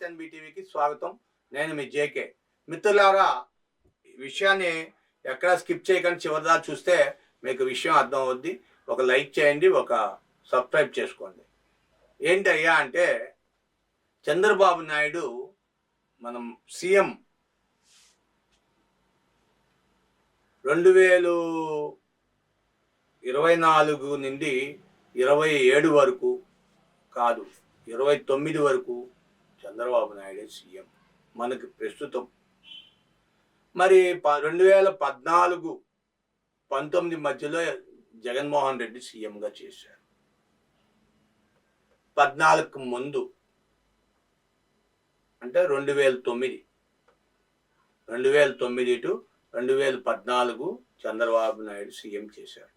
స్వాగతం. నేను మీ జేకే. మిత్రులారా ఈ విషయాన్ని ఎక్కడ స్కిప్ చేయకుండా. చివరిదా చూస్తే మీకు విషయం అర్థం అవుద్ది ఒక లైక్ చేయండి ఒక సబ్స్క్రైబ్ చేసుకోండి. ఏంటయ్యా అంటే చంద్రబాబు నాయుడు మనం సీఎం రెండు వేలు ఇరవై నాలుగు నుండి ఇరవై ఏడు వరకు కాదు ఇరవై తొమ్మిది వరకు చంద్రబాబు నాయుడే సీఎం. మనకి ప్రస్తుతం మరి ప రెండు వేల పద్నాలుగు పంతొమ్మిది మధ్యలో జగన్మోహన్ రెడ్డి సీఎంగా చేశారు. పద్నాలుగు ముందు అంటే రెండు వేల తొమ్మిది రెండు వేల తొమ్మిది టు రెండు వేల పద్నాలుగు చంద్రబాబు నాయుడు సీఎం చేశారు.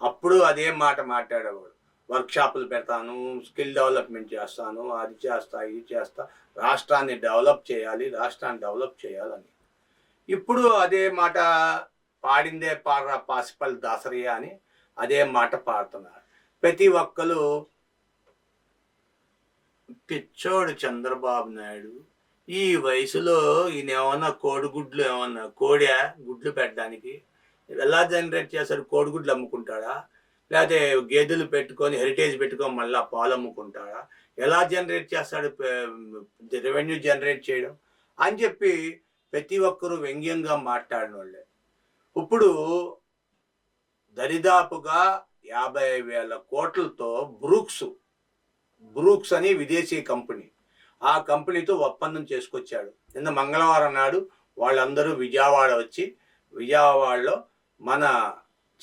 అప్పుడు అదే మాట మాట్లాడేవాడు. వర్క్షాపులు పెడతాను స్కిల్ డెవలప్మెంట్ చేస్తాను అది చేస్తా ఇది చేస్తా. రాష్ట్రాన్ని డెవలప్ చేయాలి రాష్ట్రాన్ని డెవలప్ చేయాలని. ఇప్పుడు అదే మాట పాడిందే పాడరా పాసిపల్ దాసరయ్య అని అదే మాట పాడుతున్నారు. ప్రతి ఒక్కరు పిచ్చోడు చంద్రబాబు నాయుడు ఈ వయసులో ఈయన ఏమన్నా కోడిగుడ్లు ఏమన్నా కోడా గుడ్లు పెట్టడానికి? ఎలా జనరేట్ చేస్తాడు కోడిగుడ్లు అమ్ముకుంటాడా? లేకపోతే గేదెలు పెట్టుకొని హెరిటేజ్ పెట్టుకొని మళ్ళీ పాలు అమ్ముకుంటాడా? ఎలా జనరేట్ చేస్తాడు? రెవెన్యూ జనరేట్ చేయడం? అని చెప్పి ప్రతి ఒక్కరూ వ్యంగ్యంగా మాట్లాడిన వాళ్ళే ఇప్పుడు దరిదాపుగా యాభై వేల కోట్లతో బ్రూక్స్ బ్రూక్స్ అని విదేశీ కంపెనీ. ఆ కంపెనీతో ఒప్పందం చేసుకొచ్చాడు. నిన్న మంగళవారం నాడు వాళ్ళందరూ విజయవాడ వచ్చి విజయవాడలో మన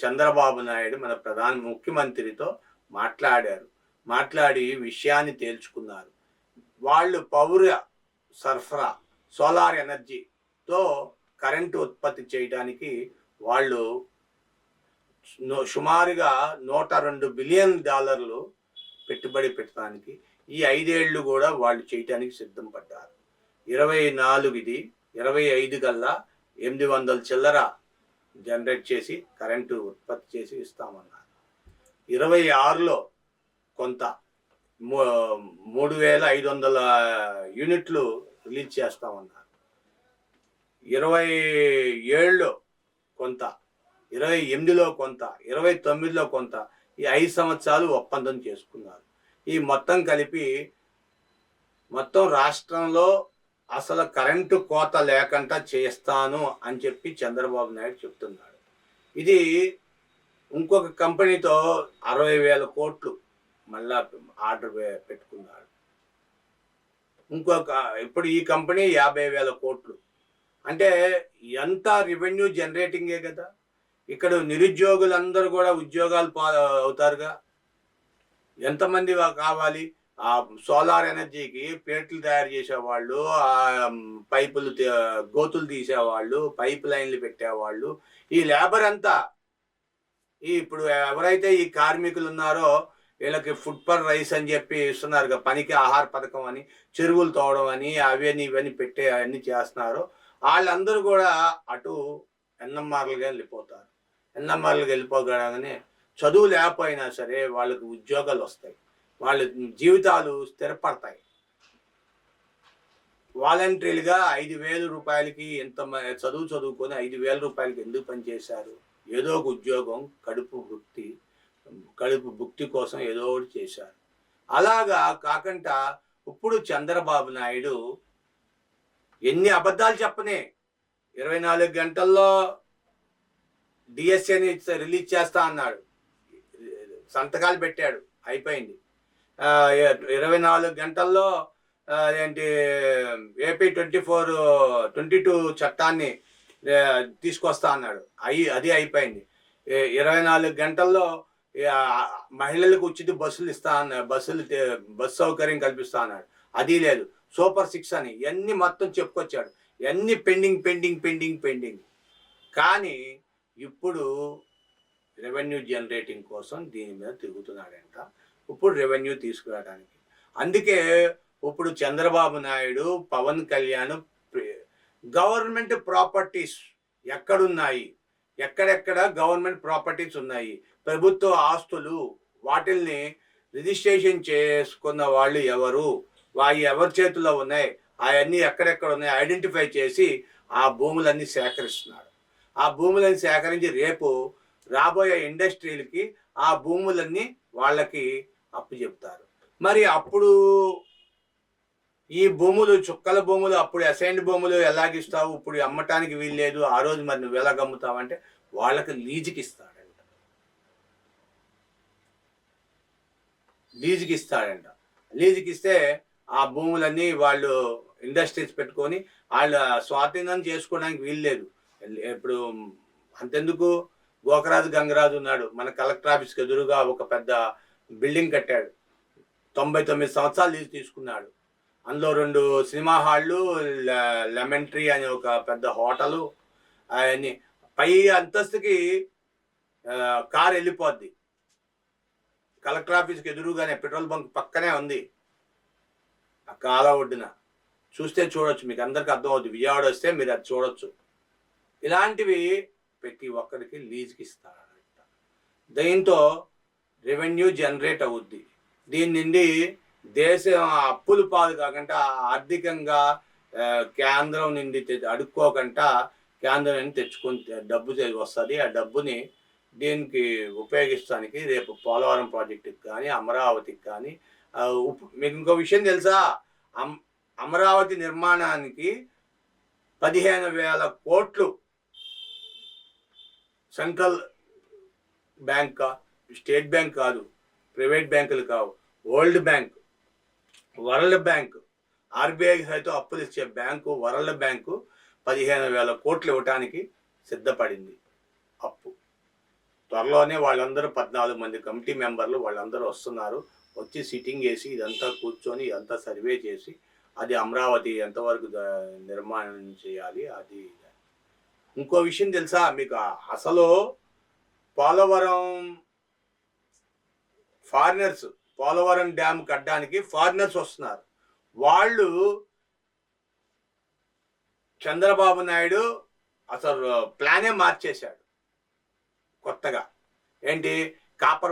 చంద్రబాబు నాయుడు మన ప్రధాన ముఖ్యమంత్రితో మాట్లాడారు. మాట్లాడి విషయాన్ని తేల్చుకున్నారు. వాళ్ళు పౌర సరఫరా సోలార్ ఎనర్జీతో కరెంటు ఉత్పత్తి చేయడానికి వాళ్ళు సుమారుగా నూట రెండు బిలియన్ డాలర్లు పెట్టుబడి పెట్టడానికి ఈ ఐదేళ్ళు కూడా వాళ్ళు చేయటానికి సిద్ధం పడ్డారు. ఇరవై నాలుగుది ఇరవై ఐదు కల్లా ఎనిమిది వందల చిల్లర జనరేట్ చేసి కరెంటు ఉత్పత్తి చేసి ఇస్తామన్నారు. ఇరవై ఆరులో కొంత మూడు వేల ఐదు వందల యూనిట్లు రిలీజ్ చేస్తామన్నారు. ఇరవై ఏడులో కొంత ఇరవై ఎనిమిదిలో కొంత ఇరవై తొమ్మిదిలో కొంత ఈ ఐదు సంవత్సరాలు ఒప్పందం చేసుకున్నారు. ఈ మొత్తం కలిపి మొత్తం రాష్ట్రంలో అసలు కరెంటు కోత లేకుండా చేస్తాను అని చెప్పి చంద్రబాబు నాయుడు చెప్తున్నాడు. ఇది ఇంకొక కంపెనీతో అరవై వేల కోట్లు మళ్ళా ఆర్డర్ పెట్టుకున్నాడు. ఇంకొక ఇప్పుడు ఈ కంపెనీ యాభై వేల కోట్లు. అంటే ఎంత రెవెన్యూ జనరేటింగే కదా? ఇక్కడ నిరుద్యోగులందరూ కూడా ఉద్యోగాలు పా అవుతారుగా. ఎంతమంది కావాలి? ఆ సోలార్ ఎనర్జీకి ప్లేట్లు తయారు చేసేవాళ్ళు ఆ పైపులు గోతులు తీసేవాళ్ళు పైప్ లైన్లు పెట్టేవాళ్ళు. ఈ లేబర్ అంతా ఈ ఇప్పుడు ఎవరైతే ఈ కార్మికులు ఉన్నారో వీళ్ళకి ఫుడ్ పర్ రైస్ అని చెప్పి ఇస్తున్నారు పనికి ఆహార పథకం అని చెరువులు తోవడం అని అవన్నీ ఇవన్నీ పెట్టే అన్ని చేస్తున్నారు. వాళ్ళందరూ కూడా అటు ఎన్ఎంఆర్లుగా వెళ్ళిపోతారు. ఎన్ఎంఆర్లకు వెళ్ళిపోగానే చదువు లేకపోయినా సరే వాళ్ళకి ఉద్యోగాలు వస్తాయి. వాళ్ళ జీవితాలు స్థిరపడతాయి. వాలంటరీలుగా ఐదు వేల రూపాయలకి ఎంత మ- చదువు చదువుకొని ఐదు వేల రూపాయలకి ఎందుకు పనిచేశారు ఏదో ఒక ఉద్యోగం కడుపు భుక్తి కడుపు భుక్తి కోసం ఏదో ఒకటి చేశారు. అలాగా కాకుండా ఇప్పుడు చంద్రబాబు నాయుడు ఎన్ని అబద్ధాలు చెప్పనే? ఇరవై నాలుగు గంటల్లో డిఎస్ఏని రిలీజ్ చేస్తా అన్నాడు. సంతకాలు పెట్టాడు. అయిపోయింది. ఇరవై నాలుగు గంటల్లో ఏంటి AP twenty four twenty two చట్టాన్ని తీసుకొస్తా అన్నాడు. అయి అది అయిపోయింది. ఇరవై నాలుగు గంటల్లో మహిళలకు ఉచిత బస్సులు ఇస్తా అన్న బస్సులు బస్సు సౌకర్యం కల్పిస్తా అన్నాడు. అది లేదు. సూపర్ సిక్స్ అని ఇవన్నీ మొత్తం చెప్పుకొచ్చాడు. ఇవన్నీ పెండింగ్ పెండింగ్ పెండింగ్ పెండింగ్. కానీ ఇప్పుడు రెవెన్యూ జనరేటింగ్ కోసం దీని మీద తిరుగుతున్నాడంట. ఇప్పుడు రెవెన్యూ తీసుకురావడానికి. అందుకే ఇప్పుడు చంద్రబాబు నాయుడు పవన్ కళ్యాణ్ గవర్నమెంట్ ప్రాపర్టీస్ ఎక్కడున్నాయి? ఎక్కడెక్కడ గవర్నమెంట్ ప్రాపర్టీస్ ఉన్నాయి? ప్రభుత్వ ఆస్తులు వాటిల్ని రిజిస్ట్రేషన్ చేసుకున్న వాళ్ళు ఎవరు? వాయి ఎవరి చేతిలో ఉన్నాయి? అవన్నీ ఎక్కడెక్కడ ఉన్నాయి? ఐడెంటిఫై చేసి ఆ భూములన్నీ సేకరిస్తున్నారు. ఆ భూములన్నీ సేకరించి రేపు రాబోయే ఇండస్ట్రీలకి ఆ భూములన్నీ వాళ్ళకి అప్పు చెప్తారు మరి అప్పుడు ఈ భూములు చుక్కల భూములు అప్పుడు అసైన్డ్ భూములు ఎలాగిస్తావు? ఇప్పుడు అమ్మటానికి వీల్లేదు. ఆ రోజు మరి నువ్వు ఎలా అమ్ముతావు అంటే వాళ్ళకి లీజుకి ఇస్తాడంట. లీజుకి ఇస్తాడంట. లీజుకి ఇస్తే ఆ భూములన్నీ వాళ్ళు ఇండస్ట్రీస్ పెట్టుకొని వాళ్ళు స్వాధీనం చేసుకోవడానికి వీల్లేదు. ఇప్పుడు అంతెందుకు? గోకరాజు గంగరాజు ఉన్నాడు. మన కలెక్టర్ ఆఫీస్కి ఎదురుగా ఒక పెద్ద బిల్డింగ్ కట్టాడు. తొంభై తొమ్మిది సంవత్సరాలు లీజు తీసుకున్నాడు. అందులో రెండు సినిమా హాళ్ళు లెమన్ ట్రీ అనే ఒక పెద్ద హోటలు అవన్నీ పై అంతస్తుకి కారు వెళ్ళిపోద్ది. కలెక్టర్ ఆఫీస్కి ఎదురుగానే పెట్రోల్ బంక్ పక్కనే ఉంది. ఆ కాల ఒడ్డున. చూస్తే చూడొచ్చు మీకు అందరికి అర్థమవుతుంది విజయవాడ వస్తే మీరు అది చూడొచ్చు. ఇలాంటివి ప్రతి ఒక్కరికి లీజ్కి ఇస్తారంట దీంతో రెవెన్యూ జనరేట్ అవుద్ది. దీని నుండి దేశం అప్పులు పాలు కాకుండా ఆర్థికంగా కేంద్రం నుండి తె- అడుక్కోకుండా కేంద్రం నుండి తెచ్చుకొని డబ్బు వస్తుంది. ఆ డబ్బుని దీనికి ఉపయోగించడానికి రేపు పోలవరం ప్రాజెక్టుకి కానీ అమరావతికి కానీ ఉప్- మీకు ఇంకో విషయం తెలుసా? అమ్- అమరావతి నిర్మాణానికి పదిహేను వేల కోట్లు సెంట్రల్ బ్యాంక్ స్టేట్ బ్యాంక్ కాదు ప్రైవేట్ బ్యాంకులు కావు. World bank world bank RBI సైతం అప్పులు ఇచ్చే బ్యాంకు వరల్డ్ బ్యాంకు పదిహేను వేల కోట్లు ఇవ్వటానికి సిద్ధపడింది. అప్పు. త్వరలోనే వాళ్ళందరూ పద్నాలుగు మంది కమిటీ మెంబర్లు వాళ్ళందరూ వస్తున్నారు. వచ్చి సిట్టింగ్ వేసి ఇదంతా కూర్చొని ఇదంతా సర్వే చేసి అది అమరావతి ఎంతవరకు నిర్మాణం చేయాలి అది ఇంకో విషయం తెలుసా? మీకు అసలు పోలవరం ఫారినర్స్ పోలవరం డ్యామ్ కట్టడానికి ఫారినర్స్ వస్తున్నారు. వాళ్ళు చంద్రబాబు నాయుడు అసలు ప్లానే మార్చేశాడు. కొత్తగా. ఏంటి? కాపర్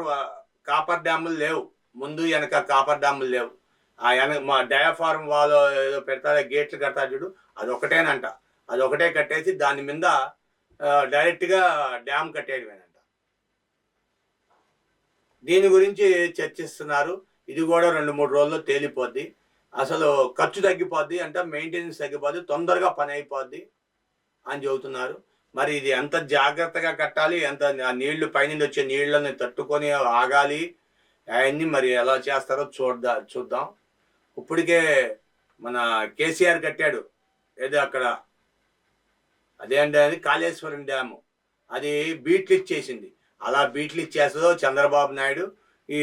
కాపర్ డ్యాములు లేవు. ముందు వెనక కాపర్ డ్యాములు లేవు. ఆ వెనక మా డయాఫార్మ్ వాళ్ళు ఏదో పెడతారు గేట్లు కడతారు చూడు అది ఒకటేనంట అది ఒకటే కట్టేసి దాని మీద డైరెక్ట్గా డ్యామ్ కట్టేయడమేనంట. దీని గురించి చర్చిస్తున్నారు. ఇది కూడా రెండు మూడు రోజుల్లో తేలిపోద్ది. అసలు ఖర్చు తగ్గిపోద్ది అంటే మెయింటెనెన్స్ తగ్గిపోద్ది తొందరగా పని అయిపోద్ది అని చెబుతున్నారు. మరి ఇది ఎంత జాగ్రత్తగా కట్టాలి ఎంత నీళ్ళు పైనుండి వచ్చే నీళ్ళని తట్టుకొని ఆగాలి అవన్నీ మరి ఎలా చేస్తారో చూద్దా చూద్దాం. ఇప్పటికే మన కేసీఆర్ కట్టాడు. ఏదో అక్కడ అదేంటి అది కాళేశ్వరం డ్యాము. అది బీట్లు ఇచ్చేసింది. అలా బీట్లు ఇచ్చేస్తుందో చంద్రబాబు నాయుడు. ఈ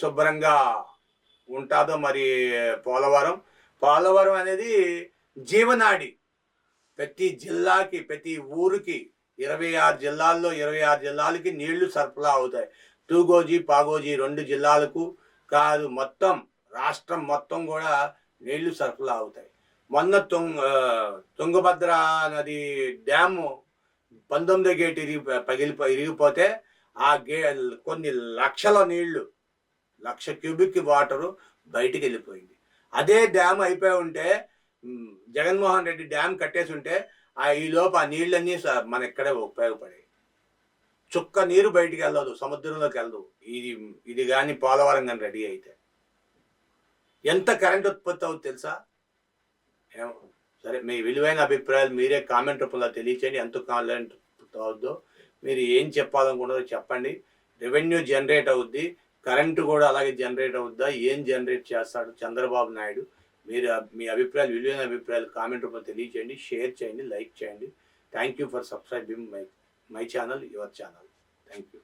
శుభ్రంగా ఉంటుందో మరి పోలవరం. పోలవరం అనేది జీవనాడి. ప్రతి జిల్లాకి ప్రతి ఊరికి ఇరవై ఆరు జిల్లాల్లో ఇరవై ఆరు జిల్లాలకి నీళ్ళు సరఫరా అవుతాయి. తూగోజీ పాగోజీ రెండు జిల్లాలకు కాదు మొత్తం రాష్ట్రం మొత్తం కూడా నీళ్ళు సరఫరా అవుతాయి. మొన్న తుంగ తుంగభద్ర నది డ్యాము పంతొమ్మిదో గేట్ ఇరిగి పగిలిపో ఇరిగిపోతే ఆ గే కొన్ని లక్షల నీళ్ళు లక్ష క్యూబిక్ వాటరు బయటికి వెళ్ళిపోయింది అదే డ్యామ్ అయిపోయి ఉంటే జగన్మోహన్ రెడ్డి డ్యామ్ కట్టేసి ఉంటే ఆ ఈ ఆ నీళ్ళన్నీ స- మన ఇక్కడే ఉపయోగపడాయి చుక్క నీరు బయటికి వెళ్ళదు సముద్రంలోకి వెళ్ళదు. ఇది ఇది కానీ పోలవరం కానీ రెడీ అయితే. ఎంత కరెంట్ ఉత్పత్తి అవుతుంది తెలుసా? సరే మీ విలువైన అభిప్రాయాలు మీరే కామెంట్ రూపంలో తెలియచేయండి. ఎంత కామెంట్ అవుద్దో మీరు ఏం చెప్పాలనుకుంటారో చెప్పండి. రెవెన్యూ జనరేట్ అవుద్ది. కరెంటు కూడా అలాగే జనరేట్ అవుద్దా? ఏం జనరేట్ చేస్తాడు? చంద్రబాబు నాయుడు మీరు మీ అభిప్రాయాలు విలువైన అభిప్రాయాలు కామెంట్ రూపంలో తెలియచేయండి. షేర్ చేయండి లైక్ చేయండి. Thank you for subscribing my my channel your channel thank you